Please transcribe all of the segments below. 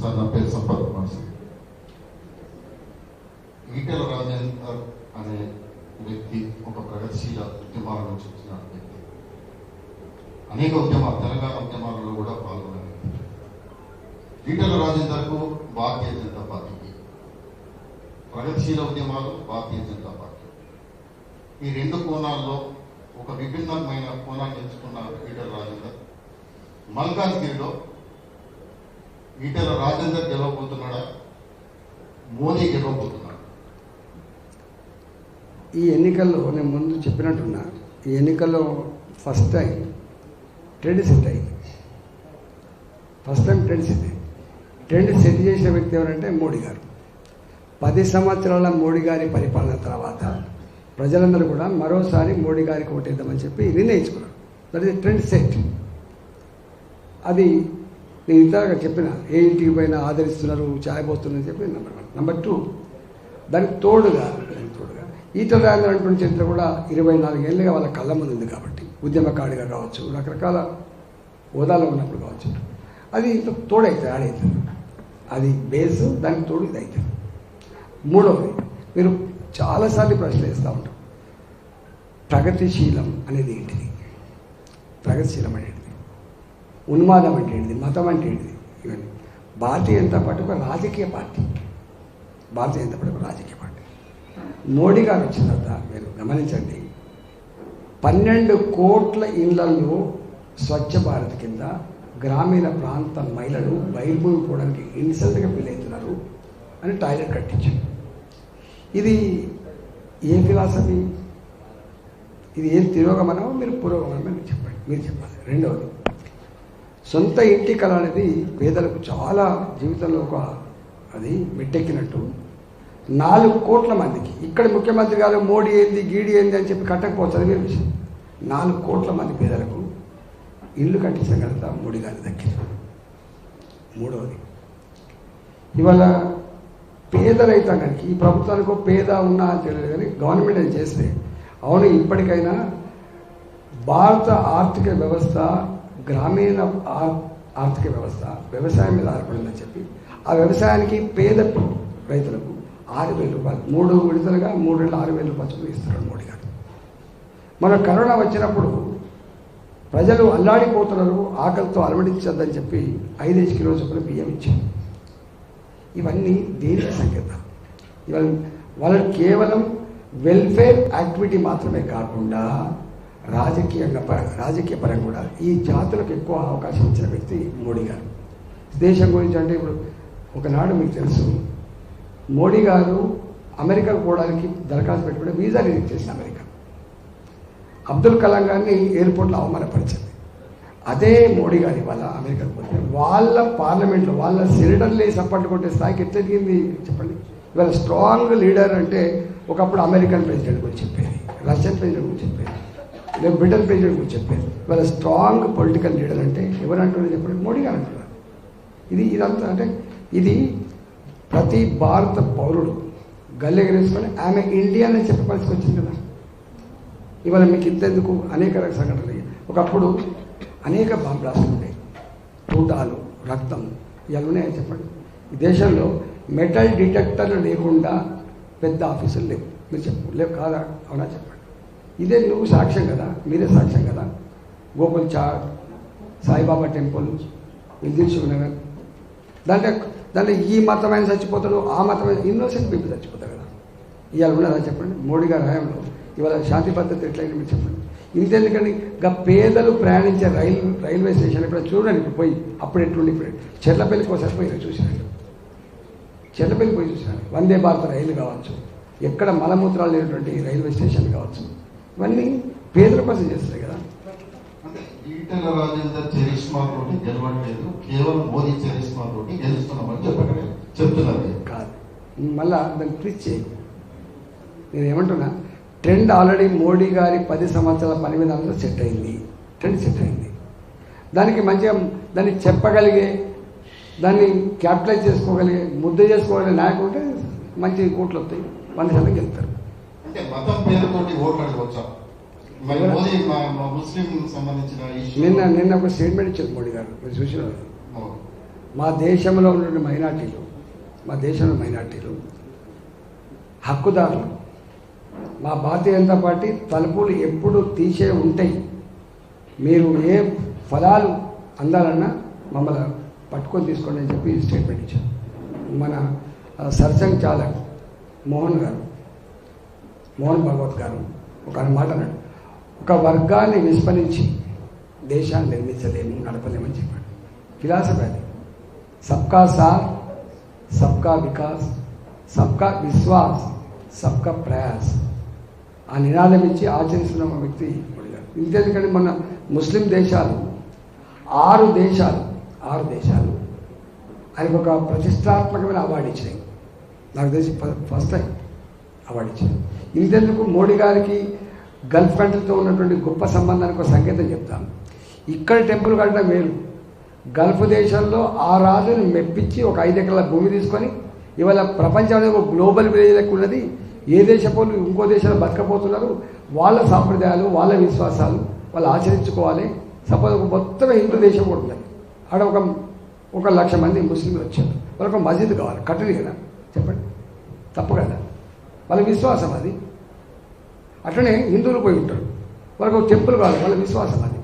Sir నా పేరు Sampath Kumar sir. Etela Rajender అనే వ్యక్తి ఒక ప్రగతిశీల ఉద్యమాల నుంచి వచ్చిన వ్యక్తి. అనేక ఉద్యమాలు తెలంగాణ ఉద్యమాలలో కూడా పాల్గొన్న వ్యక్తి. ఈటెల రాజేందర్కు భారతీయ జనతా పార్టీకి ప్రగతిశీల ఉద్యమాలు భారతీయ జనతా పార్టీ. ఈ రెండు కోణాల్లో ఒక విభిన్నమైన కోణాన్ని ఎంచుకున్న ఈటెల రాజేందర్. మల్కాజ్గిరిలో ఈటెల రాజేందర్ గెలవబోతున్నాడా? మోదీ గెలవబోతున్నాడు? ఈ ఎన్నికల్లో నేను ముందు చెప్పినట్టున్నా ఈ ఎన్నికల్లో ఫస్ట్ టైం ట్రెండ్ సెట్ అయింది. ఫస్ట్ టైం ట్రెండ్ సెట్ అయింది. ట్రెండ్ సెట్ చేసిన వ్యక్తి ఎవరంటే మోడీ గారు. పది సంవత్సరాల మోడీ గారి పరిపాలన తర్వాత ప్రజలందరూ కూడా మరోసారి మోడీ గారికి ఓటేద్దామని చెప్పి నిర్ణయించుకున్నారు. దట్ ఇస్ ట్రెండ్ సెట్ అది నేను ఇంతగా చెప్పిన ఏ ఇంటికి పైన ఆదరిస్తున్నారు ఛాయ్ పోస్తున్నారని చెప్పి నెంబర్ వన్ నెంబర్ టూ దానికి తోడుగా దానికి తోడుగా. ఈటల రాజేంద్ర అటువంటి చరిత్ర కూడా ఇరవై నాలుగేళ్ళుగా వాళ్ళ కళ్ళ ముందు ఉంది కాబట్టి. ఉద్యమకారుడిగా కావచ్చు రకరకాల హోదాలో ఉన్నప్పుడు కావచ్చు. అది ఇంత తోడైతే ఆడైతుంది అది బేస్ దానికి తోడు ఇది అవుతుంది మూడవది మీరు చాలాసార్లు ప్రశ్నలు వేస్తూ ఉంటారు. ప్రగతిశీలం అనేది ఏంటిది? ప్రగతిశీలం అనేది ఉన్మాదం అంటే ఏంటిది? మతం అంటే ఏంటిది? ఇవన్నీ. భారతీయ జనతా పార్టీ ఒక రాజకీయ పార్టీ. భారతీయ జనతా పార్టీ ఒక రాజకీయ పార్టీ. మోడీ గారు వచ్చిన తర్వాత మీరు గమనించండి పన్నెండు కోట్ల ఇళ్ళలో స్వచ్ఛ భారత్ కింద గ్రామీణ ప్రాంత మహిళలు బయలుభూమి పోవడానికి ఇన్సల్ట్గా ఫీల్ అవుతున్నారు అని టాయిలెట్ కట్టించారు. ఇది ఏ ఫిలాసఫీ? ఇది ఏం తిరోగమనమో? మీరు పురోగమనమో? మీరు చెప్పండి. మీరు చెప్పాలి. రెండవది సొంత ఇంటి కళ అనేది పేదలకు చాలా జీవితంలో ఒక అది మెట్టెక్కినట్టు. నాలుగు కోట్ల మందికి. ఇక్కడ ముఖ్యమంత్రి గారు మోడీ ఏంది గీడి ఏంది అని చెప్పి కట్టకపోవచ్చు అది విషయం. నాలుగు కోట్ల మంది పేదలకు ఇల్లు కట్టించిన ఘనత మోడీ గారి దక్కింది. మూడవది. ఇవాళ పేద రైతాంగానికి ఈ ప్రభుత్వానికి ఒక పేద ఉన్నా అని తెలియదు కానీ గవర్నమెంట్ అది చేస్తే? అవును ఇప్పటికైనా భారత ఆర్థిక వ్యవస్థ గ్రామీణ ఆర్థిక వ్యవస్థ వ్యవసాయం మీద ఆధారపడిందని చెప్పి ఆ వ్యవసాయానికి పేద రైతులకు ఆరు వేల రూపాయలు మూడు విడుదలగా మూడేళ్ళు ఆరు వేల రూపాయలు చొప్పున ఇస్తున్నారు మోడీ గారు. మన కరోనా వచ్చినప్పుడు ప్రజలు అల్లాడిపోతున్నారు ఆకలితో అలవడించద్దని చెప్పి ఐదేసి కిలో చొప్పున బియ్యం ఇచ్చారు. ఇవన్నీ దేనికి సంకేతాలు ఇవన్నీ వాళ్ళు కేవలం వెల్ఫేర్ యాక్టివిటీ మాత్రమే కాకుండా రాజకీయంగా పర రాజకీయ పరంగా కూడా ఈ జాతులకు ఎక్కువ అవకాశం ఇచ్చిన వ్యక్తి మోడీ గారు. దేశం గురించి అంటే ఇప్పుడు ఒకనాడు మీకు తెలుసు మోడీ గారు అమెరికాకు పోవడానికి దరఖాస్తు పెట్టుకుంటే వీసా రిజెక్ట్ చేసిన అమెరికా. అబ్దుల్ కలాం గారిని ఎయిర్పోర్ట్లో అవమానపరిచింది. అదే మోడీ గారు ఇవాళ అమెరికాకు పోతే వాళ్ళ పార్లమెంట్లో వాళ్ళ సెనేటర్లే సపోర్ట్ కొట్టే స్థాయికి ఎట్లా చెప్పండి. ఇవాళ స్ట్రాంగ్ లీడర్ అంటే ఒకప్పుడు అమెరికన్ ప్రెసిడెంట్ గురించి చెప్పేది రష్యన్ ప్రెసిడెంట్ గురించి చెప్పేది. నేను బ్రిటన్ ప్రెసిడెంట్ గురించి చెప్పేది ఇవాళ స్ట్రాంగ్ పొలిటికల్ లీడర్ అంటే ఎవరు అంటున్నారు చెప్పండి? మోడీ గారు అంటున్నారు. ఇది ఇదంతా అంటే ఇది ప్రతి భారత పౌరుడు గల్లెగరేసుకొని ఆమె ఇండియా అని చెప్పి పరిస్థితి వచ్చింది కదా. ఇవాళ మీకు ఇంతెందుకు అనేక రకాల సంఘటనలు ఒకప్పుడు అనేక బాంబ్ ఉండే ఉన్నాయి తూటాలు రక్తం ఇవన్నీ ఉన్నాయని చెప్పండి. ఈ దేశంలో మెటల్ డిటెక్టర్లు లేకుండా పెద్ద ఆఫీసులు లేవు. మీరు చెప్పు లేవు కాదా? అవునా చెప్పండి. ఇదే నువ్వు సాక్ష్యం కదా మీరే సాక్ష్యం కదా. గోకుల్ చాట్ సాయిబాబా టెంపుల్ విద్యుత్ నగర్ దాంట్లో దాంట్లో ఈ మతమైన చచ్చిపోతాడు ఆ మతమైన ఇన్నోసెంట్ పీపుల్ చచ్చిపోతారు కదా. ఇవాళ ఉన్నదా చెప్పండి? మోడీ గారి హయాంలో. ఇవాళ శాంతి భద్రత ఎట్లయింది మీరు చెప్పండి. ఇంతెందుకని గా పేదలు ప్రయాణించే రైలు రైల్వే స్టేషన్ ఇప్పుడు చూడండి ఇప్పుడు పోయి అప్పుడు ఎట్లుండి ఇప్పుడు. చెర్లపల్లికి ఒకసారి పోయి చూశాను చెర్లపల్లి పోయి చూశాను వందే భారత్ రైలు కావచ్చు. ఎక్కడ మలమూత్రాలు లేనటువంటి రైల్వే స్టేషన్ కావచ్చు. ఇవన్నీ పేదల కోసం చేస్తాయి కదా. ఈటెల రాజేందర్ చరిష్మా తోటి గెలవట్లేదు కేవలం మోదీ చరిష్మా తోటి గెలుస్తున్నామని చెప్పండి చెప్తున్నారు కాదు. మళ్ళా దాన్ని చేయి. నేను ఏమంటున్నా ట్రెండ్ ఆల్రెడీ మోడీ గారి పది సంవత్సరాల పని విధానంలో సెట్ అయింది. ట్రెండ్ సెట్ అయింది. దానికి మంచిగా దాన్ని చెప్పగలిగే దాన్ని క్యాపిటలైజ్ చేసుకోగలిగే ముద్ద చేసుకోగలిగే నాయకుడు ఉంటే మంచి ఓట్లు వస్తాయి. వంద శాతం గెలుస్తారు. అంటే మతం పేరుతోటి ఓట్లు అడగవచ్చా? మరి మోదీ మా- మా ముస్లిం సంబంధించిన ఇష్యూ నిన్న నిన్న ఒక స్టేట్మెంట్ ఇచ్చారు మోడీ గారు మీరు చూసిన? మా దేశంలో ఉన్న మైనార్టీలు మా దేశంలో మైనార్టీలు హక్కుదారులు మా భారతీయ జనతా పార్టీ తలుపులు ఎప్పుడు తీసే ఉంటాయి. మీరు ఏ ఫలాలు అందాలన్నా మమ్మల్ని పట్టుకొని తీసుకోండి అని చెప్పి స్టేట్మెంట్ ఇచ్చారు. మన సర్సంగ్ చాలక్ మోహన్ గారు మోహన్ భగవత్ గారు ఒక మాట అన్నాడు. ఒక వర్గాన్ని విస్మరించి దేశాన్ని నిర్మించలేము నడపలేమని చెప్పాడు. ఫిలాసఫీ అది. సబ్కా సార్ సబ్కా వికాస్ సబ్కా విశ్వాస్ సబ్కా ప్రయాస్. ఆ నినాదం ఇచ్చి ఆచరిస్తున్న ఒక వ్యక్తి ఇంతేందుకంటే మన ముస్లిం దేశాలు ఆరు దేశాలు ఆరు దేశాలు ఆయనకు ఒక ప్రతిష్టాత్మకమైన అవార్డు ఇచ్చినాయి. నాకు తెలిసి ఫస్ట్ టైం. అవార్డు ఇచ్చారు ఇంతెందుకు మోడీ గారికి గల్ఫ్ కంట్రీతో ఉన్నటువంటి గొప్ప సంబంధానికి ఒక సంకేతం చెప్తాను. ఇక్కడ టెంపుల్ కట్టడం వేరు. గల్ఫ్ దేశంలో ఆ రాజుని మెప్పించి ఒక ఐదు ఎకరాల భూమి తీసుకొని ఇవాళ ప్రపంచంలో ఒక గ్లోబల్ విలేజ్ లెక్క ఉన్నది. ఏ దేశ ఇంకో దేశంలో బతకపోతున్నారు వాళ్ళ సాంప్రదాయాలు వాళ్ళ విశ్వాసాలు వాళ్ళు ఆచరించుకోవాలి. సపోజ్ ఒక మొత్తం హిందూ దేశం కూడా ఉన్నది. ఆడ ఒక ఒక లక్ష మంది ముస్లింలు వచ్చారు. వాళ్ళకి ఒక మసీదు కావాలి. కట్టడి కదా. చెప్పండి. తప్పు కదా. వాళ్ళ విశ్వాసం అది. అట్లనే హిందువులు పోయి ఉంటారు. వాళ్ళకు ఒక టెంపుల్ కావాలి వాళ్ళ విశ్వాసం అది.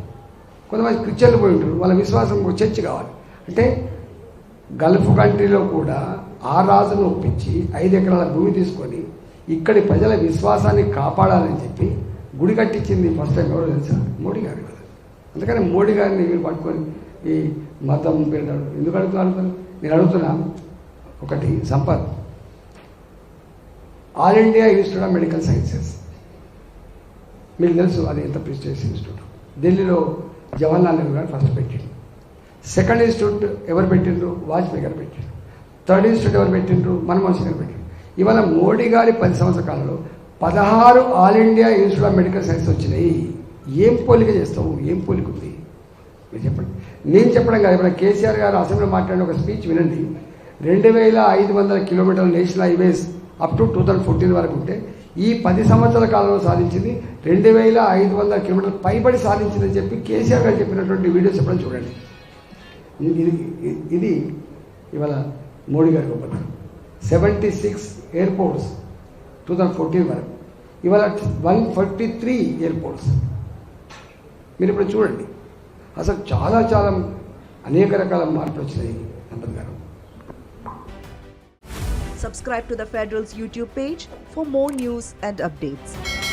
కొంతమంది క్రిస్టియన్లు పోయి ఉంటారు వాళ్ళ విశ్వాసం ఒక చర్చ్ కావాలి. అంటే గల్ఫ్ కంట్రీలో కూడా ఆ రాజును ఒప్పించి ఐదు ఎకరాల భూమి తీసుకొని ఇక్కడి ప్రజల విశ్వాసాన్ని కాపాడాలని చెప్పి గుడి కట్టించింది ఫస్ట్ టైం ఎవరో తెలుసా? మోడీ గారు కదా. అందుకని మోడీ గారిని మీరు పట్టుకొని ఈ మతం పెడతాడు ఎందుకు అడుగుతున్నాను నేను అడుగుతున్నా ఒకటి Sampath. All India institute of medical sciences. మీకు తెలుసు అది ఎంత ప్రిస్టేజ్ ఇన్స్టిట్యూట్. ఢిల్లీలో జవహర్లాల్ నెహ్రూ గారు ఫస్ట్ పెట్టిండు. సెకండ్ ఇన్స్టిట్యూట్ ఎవరు పెట్టిండ్రు? వాజ్పేయి గారు పెట్టిండ్రు. థర్డ్ ఇన్స్టిట్యూట్ ఎవరు పెట్టిండ్రు? మన్మోహన్ సింగ్ గారు పెట్టిండ్రు. ఇవాళ మోడీ గారి పది సంవత్సరాల కాలంలో పదహారు all India institute of medical science వచ్చినాయి. ఏం పోలిక చేస్తావు? ఏం పోలిక ఉంది? మీరు చెప్పండి. నేను చెప్పడం కాదు. ఇప్పుడు కేసీఆర్ గారు అసెంబ్లీలో మాట్లాడిన ఒక స్పీచ్ వినండి. రెండు వేల ఐదు వందల కిలోమీటర్ల national highways up to two thousand fourteen వరకు ఉంటే ఈ పది సంవత్సరాల కాలంలో సాధించింది రెండు వేల ఐదు వందల కిలోమీటర్ల పైబడి సాధించిందని చెప్పి కేసీఆర్ గారు చెప్పినటువంటి వీడియోస్ చెప్పడం చూడండి. ఇది ఇది- ఇది ఇవాళ మోడీ గారి గొప్పతనం. Seventy six airports two thousand fourteen వరకు. ఇవాళ వన్ ఫార్టీ త్రీ ఎయిర్పోర్ట్స్ మీరు ఇప్పుడు చూడండి. అసలు చాలా చాలా అనేక రకాల మార్పులు వచ్చినాయి. Subscribe to the Federal's YouTube page for more news and updates.